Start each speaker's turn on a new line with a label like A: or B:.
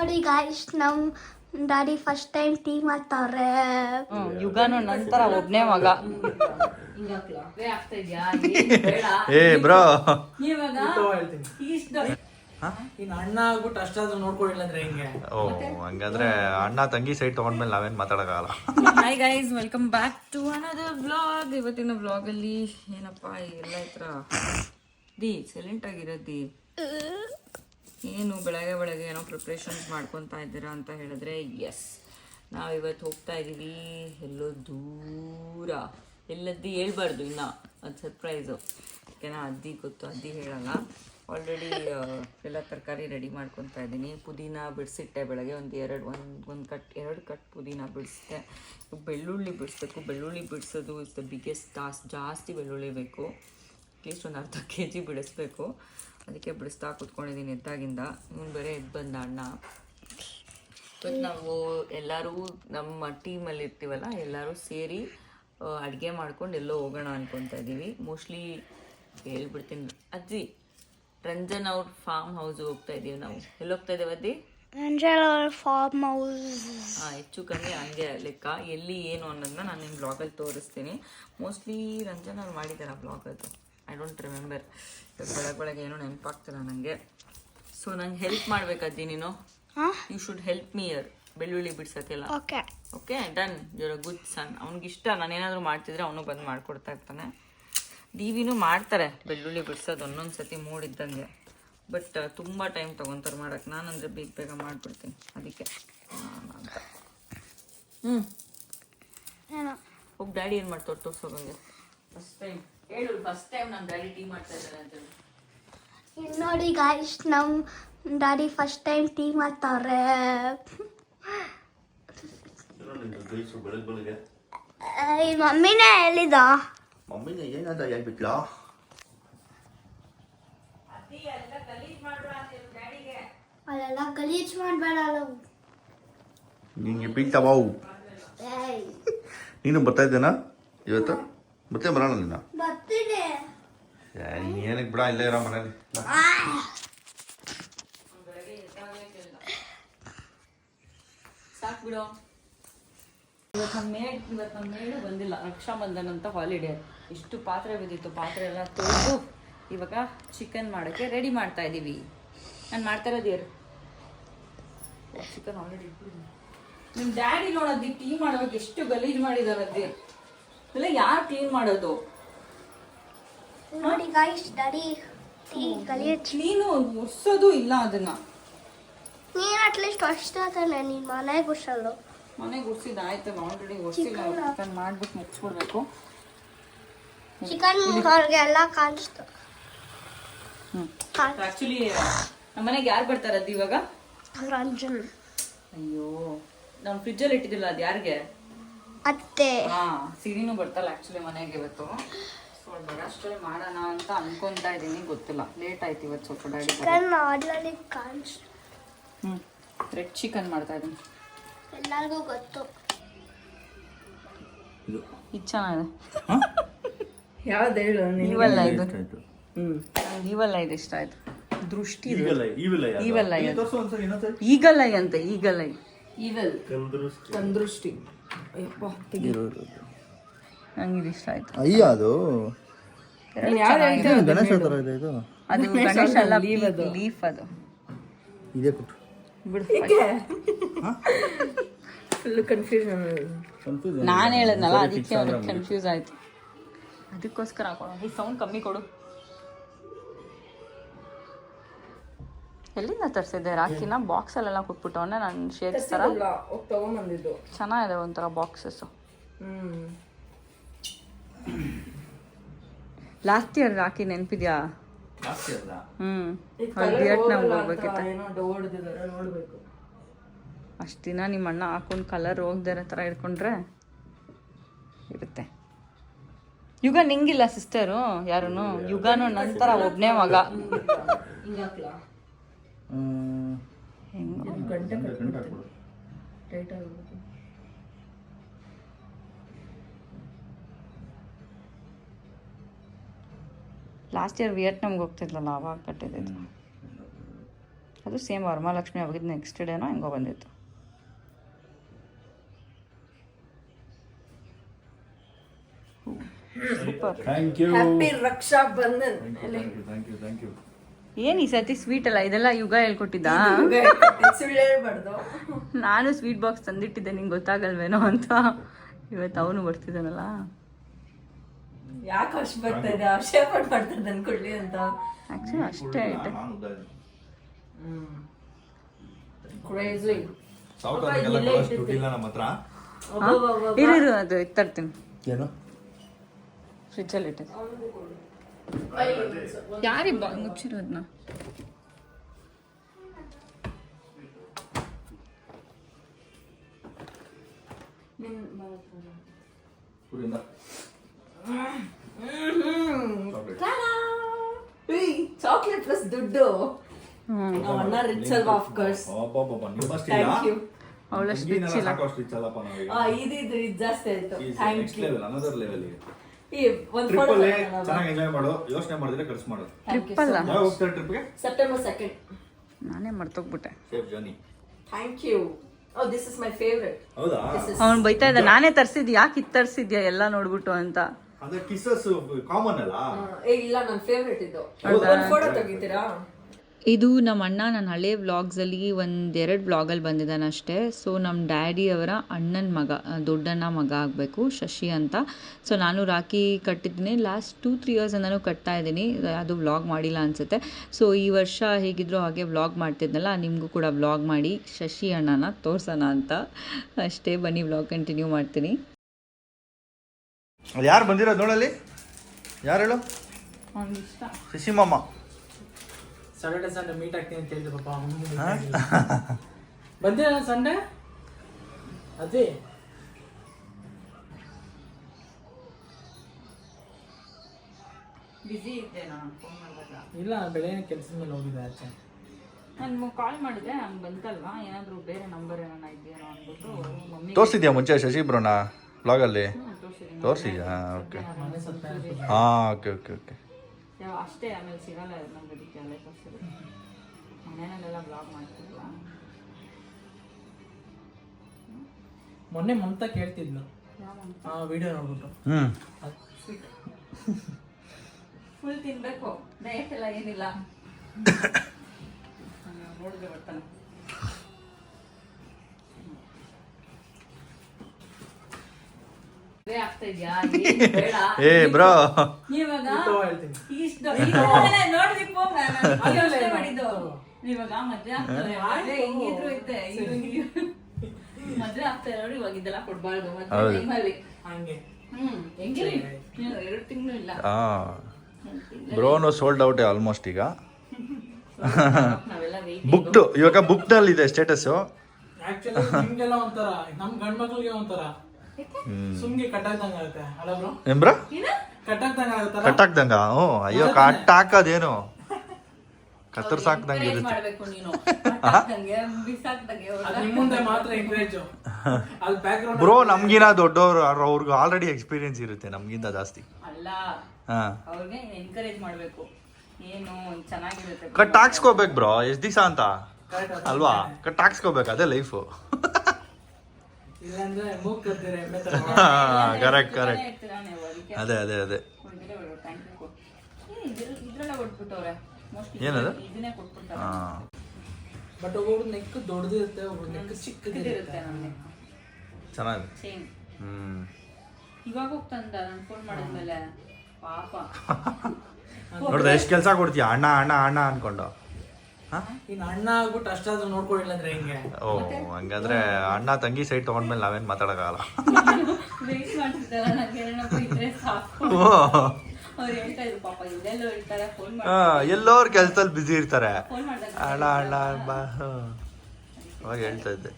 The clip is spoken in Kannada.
A: ನೋಡಿ ಗಾಯ್ಸ್ ನಮ್ ಡ್ಯಾಡಿ ಫಸ್ಟ್ ಟೈಮ್ ಟೀ ಮಾಡ್ತಾವ್ರೆ.
B: ಹ್ಮ್ ಯುಗಾನು ನಂತರ ಒಬ್ನೇ ಮಗ.
C: ಏ ಬ್ರೋ.
D: ಅಣ್ಣ ಆಗ್ಬಿಟ್ಟು ಅಷ್ಟಾದ್ರೂ ನೋಡ್ಕೊಳ್ಳಿಲ್ಲ ಅಂದ್ರೆ ಹೆಂಗೆ?
C: ಓ ಹಂಗಂದ್ರೆ ಅಣ್ಣ ತಂಗಿ ಸೈಡ್ ತಗೊಂಡ್ಮೇಲೆ ನಾವೇನ್ ಮಾತಾಡಕ್ಕಾಗಲ್ಲ.
B: Hi guys welcome back to another vlog ಇವತ್ತಿನ ವ್ಲಾಗ್ ಅಲ್ಲಿ ಏನಪ್ಪಾ ಎಲ್ಲ ಇತ್ರ ದಿ ಸೈಲೆಂಟ್ ಆಗಿರೋದಿ ಏನು ಬೆಳಗ್ಗೆ ಬೆಳಗ್ಗೆ ಏನೋ ಪ್ರಿಪ್ರೇಷನ್ಸ್ ಮಾಡ್ಕೊತಾ ಇದ್ದೀರಾ ಅಂತ ಹೇಳಿದ್ರೆ ಎಸ್ ನಾವು ಇವತ್ತು ಹೋಗ್ತಾ ಇದ್ದೀವಿ ಎಲ್ಲೋ ದೂರ. ಎಲ್ಲದ್ದು ಹೇಳ್ಬಾರ್ದು ಇನ್ನ. ಅದು ಸರ್ಪ್ರೈಸು ಓಕೆನಾ ಅದ್ದಿ ಗೊತ್ತು, ಅದ್ದಿ ಹೇಳಲ್ಲ. ಆಲ್ರೆಡಿ ಎಲ್ಲ ತರಕಾರಿ ರೆಡಿ ಮಾಡ್ಕೊತಾ ಇದ್ದೀನಿ ಪುದೀನ ಬಿಡಿಸಿಟ್ಟೆ ಬೆಳಗ್ಗೆ. ಒಂದು ಎರಡು, ಒಂದು ಒಂದು ಕಟ್, ಎರಡು ಕಟ್ ಪುದೀನ ಬಿಡಿಸಿದೆ ಬೆಳ್ಳುಳ್ಳಿ ಬಿಡಿಸ್ಬೇಕು. ಬೆಳ್ಳುಳ್ಳಿ ಬಿಡಿಸೋದು ಇಸ್ ದ ಬಿಗ್ಗೆಸ್ಟ್ ಜಾಸ್ತಿ ಬೆಳ್ಳುಳ್ಳಿ ಬೇಕು. ಅಟ್ಲೀಸ್ಟ್ ಒಂದು ಅರ್ಧ ಕೆ ಜಿ ಬಿಡಿಸ್ಬೇಕು. ಅದಕ್ಕೆ ಬಿಡಿಸ್ತಾ ಕೂತ್ಕೊಂಡಿದ್ದೀನಿ ಎದ್ದಾಗಿಂದ. ಇವನು ಬೇರೆ ಎದ್ದು ಬಂದ ಅಣ್ಣ. ಇವತ್ತು ನಾವು ಎಲ್ಲರೂ ನಮ್ಮ ಟೀಮಲ್ಲಿ ಇರ್ತೀವಲ್ಲ ಎಲ್ಲರೂ ಸೇರಿ ಅಡುಗೆ ಮಾಡ್ಕೊಂಡು ಎಲ್ಲೋ ಹೋಗೋಣ ಅನ್ಕೊತಾ ಇದ್ದೀವಿ. ಮೋಸ್ಟ್ಲಿ ಹೇಳ್ಬಿಡ್ತೀನಿ. ಅಜ್ಜಿ ರಂಜನ್ ಅವ್ರ ಫಾರ್ಮ್ ಹೌಸ್ ಹೋಗ್ತಾ ಇದ್ದೀವಿ ನಾವು. ಎಲ್ಲಿ ಹೋಗ್ತಾ ಇದ್ದೇವೆ ಅಜ್ಜಿ?
A: ಅಂಜಲ್ ಫಾರ್ಮ್ ಹೌಸ್
B: ಹಾಂ ಹೆಚ್ಚು ಕಮ್ಮಿ ಹಂಗೆ ಲೆಕ್ಕ. ಎಲ್ಲಿ ಏನು ಅನ್ನೋದನ್ನ ನಾನು ನಿಮ್ಮ ಬ್ಲಾಗಲ್ಲಿ ತೋರಿಸ್ತೀನಿ. ಮೋಸ್ಟ್ಲಿ ರಂಜನ್ ಅವ್ರು ಮಾಡಿದ್ದಾರೆ ಅದು. ಐ ಡೋಂಟ್ ರಿಮೆಂಬರ್ ಬೆಳಗ್ಗೆ ಬೆಳಗ್ಗೆ ಏನೋ ನೆನಪಾಗ್ತಿಲ್ಲ ನನಗೆ ಸೊ ನಂಗೆ ಹೆಲ್ಪ್ ಮಾಡ್ಬೇಕದ್ದಿ ನೀನು? You should help me here ಬೆಳ್ಳುಳ್ಳಿ ಬಿಡ್ಸಕ್ಕೆಲ್ಲ
A: okay
B: okay done you're a good son ಅವ್ನಿಗಿಷ್ಟ ನಾನು ಏನಾದರೂ ಮಾಡ್ತಿದ್ರೆ ಅವನು ಬಂದು ಮಾಡ್ಕೊಡ್ತಾ ಇರ್ತಾನೆ. ಡಿವಿನೂ ಮಾಡ್ತಾರೆ ಬೆಳ್ಳುಳ್ಳಿ ಬಿಡ್ಸೋದು ಒಂದೊಂದು ಸತಿ ಮೂಡಿದ್ದಂಗೆ. ಬಟ್ ತುಂಬ ಟೈಮ್ ತೊಗೊತಾರೆ ಮಾಡಕ್ಕೆ ನಾನಂದರೆ ಬೇಗ ಬೇಗ ಮಾಡಿಬಿಡ್ತೀನಿ. ಅದಕ್ಕೆ. ಹ್ಞೂ
A: ಏನೋ?
B: ಹೋಗಿ ಡ್ಯಾಡಿ ಏನು ಮಾಡ್ತಾರೆ ತೋರ್ಸೋದಂಗೆ ಫಸ್ಟ್ ಟೈಮ್ ಹೇಳು ಫಸ್ಟ್ ಟೈಮ್ ನಮ್ಮ ಡ್ಯಾಡಿ ಟೀ ಮಾಡ್ತಾ ಇದ್ದಾರೆ ಅಂತ ಹೇಳಿ.
A: ನೋಡಿ ಗಾಯ್ಸ್ ನಮ್ ಡ್ಯಾಡಿ ಫಸ್ಟ್ ಟೈಮ್ ಟೀ ಮಾಡ್ತಾವ್ರೆ
C: ಬೆಳಗ್ಗೆ ಬೆಳಗ್ಗೆ?
A: ಈ ಮಮ್ಮಿನೇ ಹೇಳಿದ
C: ಮಮ್ಮಿನ ಏನಾದ ಹೇಳ್ಬಿಟ್ಲಾ?
A: ಅಲ್ಲೆಲ್ಲ ಗಲೀಜ್ ಮಾಡ್ಬೇಡಲ್ಲ
C: ನಿಂಗೆ ಬೀಳ್ತಾವು
A: ಏಯ್.
C: ನೀನು ಬರ್ತಾ ಇದ್ದೇನಾ ಇವತ್ತು? ಮತ್ತೆ ಬರೋಣ ನೀನು.
A: ಬರ್ತೀನಿ.
C: ಏನಕ್ಕೆ ಬಿಡ ಇಲ್ಲೇ ಇರೋ ಮನೇಲಿ.
B: ಸಾಕು ಬಿಡು. ಇವತ್ತು ನಮ್ಮ ಮೇಡ್ ಇವತ್ತು ನಮ್ಮ ಮೇಡು ಬಂದಿಲ್ಲ. ರಕ್ಷಾಬಂಧನ್ ಅಂತ ಹಾಲಿಡೇ ಎಷ್ಟು ಪಾತ್ರೆ ಬಿದ್ದಿತ್ತು. ಪಾತ್ರೆ ಎಲ್ಲ ತೊಳೆದು ಇವಾಗ ಚಿಕನ್ ಮಾಡೋಕ್ಕೆ ರೆಡಿ ಮಾಡ್ತಾ ಇದ್ದೀವಿ ನಾನು ಮಾಡ್ತಾ ಇರೋದು ಯಾರು ಚಿಕನ್ ಆಲ್ರೆಡಿ ನಿಮ್ಮ ಡ್ಯಾಡಿ ನೋಡೋದು ಟೀ ಮಾಡೋಕೆ ಎಷ್ಟು ಗಲೀಜು ಮಾಡಿದಾರೆ ಅದೇ ಇಲ್ಲ ಯಾರು ಕ್ಲೀನ್ ಮಾಡೋದು?
A: ನೋಡಿ ಗಾಯ್ಸ್ ಡ್ಯಾಡಿ ಟೀ ಗಲೀಜ್
B: ಕ್ಲೀನು ಒರ್ಸೋದು ಇಲ್ಲ ಅದನ್ನ.
A: ನೀನ್ ಅಟ್ಲೀಸ್ಟ್ ಅಷ್ಟೇ ತಾನೆ ನೀನ್ ಮನೆಗೆ ಗುಡ್ಸಲ್ಲ
B: ಮನೆಗೆ ಒರ್ಸಿದ್ದು ಆಯ್ತು ಆಲ್ರೆಡಿ ಒರ್ಸಿಲ್ಲ. ಚಿಕನ್ ಮಾಡ್ಬಿಟ್ಟು ಮುಗಿಸ್ಬಿಡ್ಬೇಕು.
A: ಚಿಕನ್ ಅವ್ರಿಗೆಲ್ಲ ಕಾಣಿಸ್ತು. ಕಾಣ್-
B: ಆಕ್ಚುಲಿ ನಮ್ಮ ಮನೆಗೆ ಯಾರು ಬರ್ತಾರೆ ಅದು ಇವಾಗ?
A: ರಂಜನ್
B: ಅಯ್ಯೋ ನಾನು ಫ್ರಿಜ್ಜಲ್ಲಿ ಇಟ್ಟಿದ್ದಿಲ್ಲ ಅದು ಯಾರಿಗೆ?
A: ಅತ್ತೆ.
B: ಹಾ ಸಿರಿನೂ ಬರ್ತಲ್ಲ ಆಕ್ಚುಲಿ ಮನೆಗೆ ಇವತ್ತು. ಸೊ ಅಷ್ಟೇ ಮಾಡೋಣ ಅಂತ ಅನ್ಕೊಂತಾ ಇದ್ದೀನಿ ಗೊತ್ತಿಲ್ಲ. ಲೇಟ್ ಆಯ್ತು ಇವತ್ತು ಸ್ವಲ್ಪ ಡ್ಯಾಡಿ
A: ಚಿಕನ್ ಆಲ್ರೆಡಿ ಕಾಣಿಸ್ತು
B: ಹ್ಞೂ ರೆಡ್ ಚಿಕನ್ ಮಾಡ್ತಾ ಇದ್ದೀನಿ.
A: ಎಲ್ಲರಿಗೂ ಗೊತ್ತು.
B: ಇದು. ಚೆನ್ನಾಗಿದೆ.
D: ಯಾವ್ದು ಹೇಳು
B: ನೀವಲ್ಲ ಇದು. ಹ್ಞೂ ಇವೆಲ್ಲ ಇದು ಇಷ್ಟ ಆಯ್ತು. ದೃಷ್ಟಿ ಇದು. ಈಗಲ್ಲ ಅಂತ ಈಗಲ್ಲ ಈವಲ್ ಕಂದೃಷ್ಟಿ ಅಯ್ಯಪ್ಪ ನಂಗೆ ಇದು ಇಷ್ಟ ಆಯ್ತು.
C: ಅಯ್ಯ ಅದು.
B: ಚೆನ್ನಾಗಿದೆ.
C: ಗಣೇಶ ಥರ ಇದೆ ಇದು?
B: ಅದು ಗಣೇಶ ಅಲ್ಲ ಲೀಫ್ ಅದು.
C: ಇದೇ ಕೊಟ್ಟು.
B: ಬಿಡು.
D: ಫುಲ್ ಕನ್ಫ್ಯೂಷನ್
B: ನಾನು ಹೇಳದ್ನಲ್ಲ ಅದಕ್ಕೆ ಅವ್ನಿಗೆ ಕನ್ಫ್ಯೂಸ್ ಆಯ್ತು. ಅದಕ್ಕೋಸ್ಕರ ಹಾಕೋಣ. ಈ ಸೌಂಡ್ ಕಮ್ಮಿ ಕೊಡು. ಎಲ್ಲಿಂದ ತರಿಸಿದ್ದೆ? ರಾಖಿನ ಬಾಕ್ಸಲ್ಲೆಲ್ಲ ಕೊಟ್ಬಿಟ್ಟವನ್ನ ನಾನು ಥರ
D: ಹೋಗಿ ತಗೊಂಬಂದಿದ್ದು.
B: ಚೆನ್ನಾಗಿದೆ ಒಂಥರ ಬಾಕ್ಸಸ್ಸು ಲಾಸ್ಟ್ ಇಯರ್ ರಾಖಿ ನೆನಪಿದ್ಯಾ? ಹ್ಮ್. ವಿಯಟ್ನಾಮ್ಗೆ ಹೋಗ್ಬೇಕಿತ್ತು. ಅಷ್ಟು ದಿನ ನಿಮ್ಮ ಅಣ್ಣ ಹಾಕೊಂಡು ಕಲರ್ ಹೋಗ್ದಿರೋ ಥರ ಇಟ್ಕೊಂಡ್ರೆ ಇರುತ್ತೆ. ಯುಗ ನಿಂಗಿಲ್ಲ ಸಿಸ್ಟರು ಯಾರು ಯುಗನು ನಂತರ ಒಬ್ಬನೇ ಮಗ.
D: ಗಂಟೆ ಟೈಟ್ ಆಗ್ಬಿಟ್ಟು
B: ಲಾಸ್ಟ್ ಇಯರ್ ವಿಯಟ್ನಾಮ್ಗೆ ಹೋಗ್ತಿದ್ಲಲ್ಲ ಅವಾಗ ಕಟ್ಟಿದ್ದು ಅದು ಸೇಮ್ ವರಮಹಾಲಕ್ಷ್ಮಿ ಹೋಗಿದ್ದು ನೆಕ್ಸ್ಟ್ ಡೇನೋ ಹೆಂಗೋ ಬಂದಿತ್ತು. Super
C: thank you
E: happy Raksha Bandhan
C: thank you thank you
B: ಏನು ಈ ಸತಿ ಸ್ವೀಟ್ ಅಲ್ಲ? ಇದೆಲ್ಲ ಯುಗ ಹೇಳ್ಕೊಟ್ಟಿದ್ದ? ನಾನು ಸ್ವೀಟ್ ಬಾಕ್ಸ್ ತಂದಿಟ್ಟಿದ್ದೆ ನಿಂಗೆ ಗೊತ್ತಾಗಲ್ವೇನೋ ಅಂತ. ಇವತ್ತು ಅವನು ಬರ್ತಿದ್ದಾನಲ್ಲ.
E: ಯಾಕೆ ಅಷ್ಟು ಬರ್ತಾ ಇದೆ ಪಟ್ ಮಾಡ್ತದೆ ಅನ್ಕೊಳ್ಳಿ ಅಂತ.
B: ಆ್ಯಕ್ಚುಲಿ ಅಷ್ಟೇ ಐತೆ
E: ಕ್ರೇಜಿ
B: ಇರು ಇರು ಅದು ತರ್ತೀನಿ.
C: ಏನು?
B: ಫ್ರಿಜ್ಜಲ್ಲಿ ಇಟ್ಟಿದ್ದೆ. ಯಾರಿ
C: ಊರಿಂದ.
E: ಚಾಕ್ಲೇಟ್ ಪ್ಲಸ್ ದುಡ್ಡು. ಅಣ್ಣ ರಿಚ್ ಅಲ್ವಾ ಆಫ್ ಕೋರ್ಸ್? ಥ್ಯಾಂಕ್ ಯು
B: ಅವಳಷ್ಟು ರಿಚ್ ಇಲ್ಲ
C: ನಾವೀಗ.
E: ಇದು ಇದು ಜಾಸ್ತಿ ಆಯ್ತು. Thank you
C: level, another level ಈಗ.
E: ಈ ಒಂದು
C: Trip
E: ಫೋಟೋ
C: ಚೆನ್ನಾಗಿ ಎಂಜಾಯ್ ಮಾಡು. ಯೋಚನೆ ಮಾಡಿದ್ರೆ ಖರ್ಚು ಮಾಡು.
B: ಟ್ರಿಪ್ಪಲ್ಲ
C: ಯಾವಾಗ ಹೋಗ್ತಾರೆ ಟ್ರಿಪ್ಗೆ
E: ಸೆಪ್ಟೆಂಬರ್ ಸೆಕೆಂಡ್
B: ನಾನೇ ಮರ್ತೋಗ್ಬಿಟ್ಟೆ.
C: Safe journey
E: thank you oh this is my favourite
C: ಹೌದಾ?
B: ಅವ್ನು ಬೈತಾ ಇದ್ದ ನಾನೇ ತರ್ಸಿದ್ ಯಾಕೆ ಇದು ತರ್ಸಿದ್ಯಾ ಎಲ್ಲ ನೋಡ್ಬಿಟ್ಟು ಅಂತ.
C: ಅಂದ್ರೆ ಕಿಸಸ್ ಕಾಮನ್ ಅಲ್ಲ?
E: ಏ ಇಲ್ಲ ನನ್ನ ಫೇವ್ರೆಟ್ ಇದು. ಒಂದು ಫೋಟೋ ತೆಗಿತೀರಾ?
B: ಇದು ನಮ್ಮ ಅಣ್ಣ ನನ್ನ ಹಳೆ ವ್ಲಾಗ್ಸಲ್ಲಿ ಒಂದೆರಡು ವ್ಲಾಗಲ್ಲಿ ಬಂದಿದ್ದಾನೆ ಅಷ್ಟೇ ಸೊ ನಮ್ಮ ಡ್ಯಾಡಿ ಅವರ ಅಣ್ಣನ ಮಗ ದೊಡ್ಡಣ್ಣ ಮಗ ಆಗಬೇಕು ಶಶಿ ಅಂತ. ಸೊ ನಾನು ರಾಖಿ ಕಟ್ಟಿದ್ದೀನಿ. ಲಾಸ್ಟ್ ಟೂ ತ್ರೀ ಇಯರ್ಸಿಂದನೂ ಕಟ್ತಾ ಇದ್ದೀನಿ. ಅದು ವ್ಲಾಗ್ ಮಾಡಿಲ್ಲ ಅನಿಸುತ್ತೆ. ಸೊ ಈ ವರ್ಷ ಹೇಗಿದ್ರು ಹಾಗೆ ವ್ಲಾಗ್ ಮಾಡ್ತಿದ್ನಲ್ಲ ನಿಮಗೂ ಕೂಡ ವ್ಲಾಗ್ ಮಾಡಿ ಶಶಿ ಅಣ್ಣನ ತೋರ್ಸೋಣ ಅಂತ. ಅಷ್ಟೇ ಬನ್ನಿ ವ್ಲಾಗ್ ಕಂಟಿನ್ಯೂ ಮಾಡ್ತೀನಿ.
C: ಯಾರು ಬಂದಿರೋದು ನೋಡಲ್ಲಿ? ಯಾರು ಹೇಳು? ಶಶಿಮಮ್ಮ
D: ಸಾಟರ್ಡೆ ಸಂಡೇ ಮೀಟ್ ಆಗ್ತೀನಿ ಅಂತ ಹೇಳಿದ್ರು ಪಾಪ. ಬಂದಿಲ್ಲ ಸಂಡೇ ಅದೇ.
B: ಬ್ಯುಸಿ ಇದ್ದೆ ನಾನು ಫೋನ್ ಮಾಡಿದಾಗ.
D: ಇಲ್ಲ ಬೆಳಗ್ಗೆ ಕೆಲಸದ ಮೇಲೆ ಹೋಗಿದ್ದೆ ಆಚೆ.
B: ನಾನು ಕಾಲ್ ಮಾಡಿದೆ ಹಂಗೆ ಬಂತಲ್ವಾ? ಏನಾದರೂ ಬೇರೆ ನಂಬರ್ ಏನಾನ ಇದೆಯೋ ಅಂದ್ಬಿಟ್ಟು ಮಮ್ಮಿ
C: ತೋರಿಸಿದ್ಯಾ ಮುಂಚೆ ಶಶಿ ಬ್ರೋನ ಬ್ಲಾಗಲ್ಲಿ
B: ತೋರ್ಸಿದ್ಯಾ?
C: ತೋರಿಸಿದ್ಯಾ ಓಕೆ. ಹಾಂ ಓಕೆ ಓಕೆ ಓಕೆ.
B: ಯಾವ ಅಷ್ಟೇ ಆಮೇಲೆ ಸಿಗಲ್ಲ ನಮ್ಗೆ ಬದುಕಿ ಅಲ್ಲೇ ತೋರಿಸಿದ್ರು ಮನೆಯಲ್ಲೆಲ್ಲ ಬ್ಲಾಗ್ ಮಾಡ್ತಿದ್ವ
D: ಮೊನ್ನೆ ಮಮತಾ ಕೇಳ್ತಿದ್ಲು. ಆ ವಿಡಿಯೋ ನೋಡ್ಬಿಟ್ಟು.
C: ಹ್ಞೂ
B: ಫುಲ್ ತಿನ್ಬೇಕು. ಡಯಟ್ ಎಲ್ಲ ಏನಿಲ್ಲ ನೋಡಿದ್ರೆ ಬರ್ತಾನೆ
C: ಏ ಬ್ರೋ.
B: ಇವಾಗ ಮದ್ವೆ ಇವಾಗ ಇದೆಲ್ಲ ಕೊಡ್ಬಾರ್ದು ಮದ್ವೆ. ಟೈಮಲ್ಲಿ
D: ಹಂಗೆ.
B: ಹ್ಮ್ ಹೆಂಗಿರಿ ಎರಡು ತಿಂಗಳು ಇಲ್ಲ.
C: ಬ್ರೋನು ಸೋಲ್ಡ್ ಔಟ್ ಆಲ್ಮೋಸ್ಟ್ ಈಗ.
B: ಬುಕ್ಡ್ ಇವಾಗ
C: ಬುಕ್ಡ್ ಅಲ್ಲಿ ಬುಕ್ನಲ್ಲಿ ಇದೆ ಸ್ಟೇಟಸ್
D: ಆಕ್ಚುಲಿ ನಿಮ್ಗೆಲ್ಲ ಒಂಥರ ನಮ್ ಗಂಡ್ ಮಕ್ಳಿಗೆ ಒಂಥರ ಸುಮ್ಗೆ ಕಟ್ಟಾಗ್ದಂಗ ಆಗುತ್ತೆ ಅಲ್ಲ ಬ್ರೋ
C: ಏನ್? ಕಟ್ಟಾಕ್ದಂಗ ಹ್ಞೂ ಅಯ್ಯೋ ಕಟ್ ಹಾಕೋದೇನು? ಕತ್ತರ್ಸಾಕ್ದಂಗೆ ಇರುತ್ತೆ.
B: ಮಾಡ್ಬೇಕು ನೀನು. ಹಾಕ್ದಂಗೆ ಬಿಸಾಕ್ದಂಗೆ
D: ಅದ್ ನಿಮ್ ಮುಂದೆ ಮಾತ್ರ ಎಂಕರೇಜ್ ಅಲ್ಲಿ ಬ್ಯಾಕ್
C: ಬ್ರೋ ನಮ್ಗಿನ ದೊಡ್ಡವರು ಅವ್ರಿಗೆ ಆಲ್ರೆಡಿ ಎಕ್ಸ್ಪೀರಿಯನ್ಸ್ ಇರುತ್ತೆ ನಮ್ಗಿಂತ ಜಾಸ್ತಿ. ಕಟ್ ಹಾಕ್ಸ್ಕೋಬೇಕು ಬ್ರೋ ಎಷ್ಟು ದಿವಸ ಅಂತ? ಅಲ್ವಾ? ಕಟ್ ಹಾಕ್ಸ್ಕೋಬೇಕು ಅದೇ ಲೈಫು ಕರೆಕ್ಟ್ ಕರೆಕ್ಟ್ ಅದೇ ಅದೇ ಅದೇ. ಏನದು? ಹಾಂ.
D: ಬಟ್ ಒಬ್ಬೊಬ್ರು ನೆಕ್ ದೊಡ್ಡದಿರುತ್ತೆ ಒಬ್ರು ನೆಕ್ ಚಿಕ್ಕದಿರುತ್ತೆ.
B: ನನ್ಗೆ
C: ಚೆನ್ನಾಗಿದೆ. ಹ್ಞೂ
B: ಇವಾಗ ಹೋಗ್ತಂದ ನಾನು ಫೋನ್ ಮಾಡಿದ್ಮೇಲೆ. ಪಾಪ.
C: ನೋಡ್ದೆ ಎಷ್ಟು ಕೆಲಸ ಕೊಡ್ತೀಯ? ಅಣ್ಣ ಅಣ್ಣ ಅಣ್ಣ ಅನ್ಕೊಂಡು.
D: ಇನ್ ಅಣ್ಣ ಆಗ್ಬಿಟ್ಟು ಅಷ್ಟಾದ್ರೂ ನೋಡ್ಕೊಳ್ಳಿಲ್ಲ ಅಂದ್ರೆ ಹೆಂಗೆ?
C: ಓ ಹಂಗಂದ್ರೆ ಅಣ್ಣ ತಂಗಿ ಸೈಡ್ ತಗೊಂಡ್ಮೇಲೆ ನಾವೇನ್ ಮಾತಾಡೋಕ್ಕಾಗಲ್ಲ.
B: ವೇಟ್ ಮಾಡ್ತಿದ್ದಾರ ನನಗೆ ಏನಪ್ಪ ಇದ್ರೆ ಸಾಕು.
C: ಓ.
B: ಅವ್ರು ಹೇಳ್ತಾ ಇದ್ರು ಪಾಪ ಇದೆಲ್ಲ ಹೇಳ್ತಾರೆ ಫೋನ್ ಮಾಡಿ
C: ಹಾಂ ಎಲ್ಲೋರ್ ಕೆಲ್ಸದಲ್ಲಿ ಬ್ಯುಸಿ ಇರ್ತಾರೆ.
B: ಫೋನ್ ಮಾಡಿದಾಗ
C: ಅಣ್ಣ ಅಣ್ಣ ಬಾ ಹ್ಞೂ ಅವಾಗ ಹೇಳ್ತಾ ಇದ್ದೆ.